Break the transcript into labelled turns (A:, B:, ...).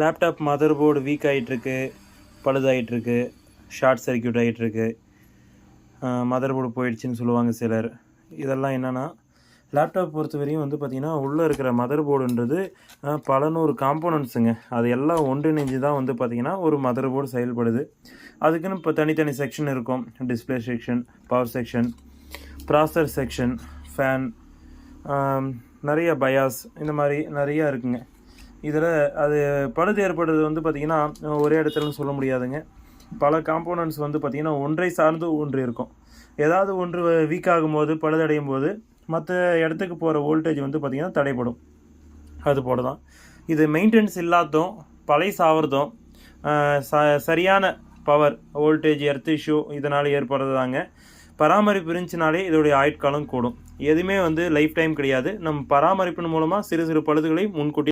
A: Laptop mother board weak ஆகிட்டுருக்கு பழுதாகிட்டுருக்கு short circuit ஆகிட்டுருக்கு மதர் போர்டு போயிடுச்சுன்னு சொல்லுவாங்க சிலர். இதெல்லாம் என்னென்னா லேப்டாப் பொறுத்த வரையும் வந்து பார்த்திங்கன்னா உள்ளே இருக்கிற மதர் போர்டுன்றது பல நூறு காம்போனன்ட்ஸுங்க அது எல்லாம் ஒன்றிணைஞ்சு தான் வந்து பார்த்திங்கன்னா ஒரு மதர் போர்டு செயல்படுது. அதுக்குன்னு இப்போ தனித்தனி செக்ஷன் இருக்கும். Display section power section processor section fan நிறைய பயாஸ் இந்த மாதிரி நிறையா இருக்குங்க. இதில் அது பழுது ஏற்படுறது வந்து பார்த்திங்கன்னா ஒரே இடத்துலன்னு சொல்ல முடியாதுங்க. பல காம்போனன்ட்ஸ் வந்து பார்த்திங்கன்னா ஒன்றை சார்ந்து ஒன்று இருக்கும். ஏதாவது ஒன்று வீக் ஆகும்போது பழுதடையும் போது மற்ற இடத்துக்கு போகிற வோல்டேஜ் வந்து பார்த்திங்கன்னா தடைப்படும் அது போல தான் இது மெயின்டெனன்ஸ் இல்லாததும் பழைய சாவறதும் ச சரியான பவர் வோல்டேஜ் எர்த் இஷ்யூ இதனால் ஏற்படுறது தாங்க பராமரிப்பு இருந்துச்சுனாலே இதோடைய ஆயுட்காலம் கூடும். எதுவுமே வந்து லைஃப் டைம் கிடையாது. நம்ம பராமரிப்பின் மூலமாக சிறு சிறு பழுதுகளை முன்கூட்டி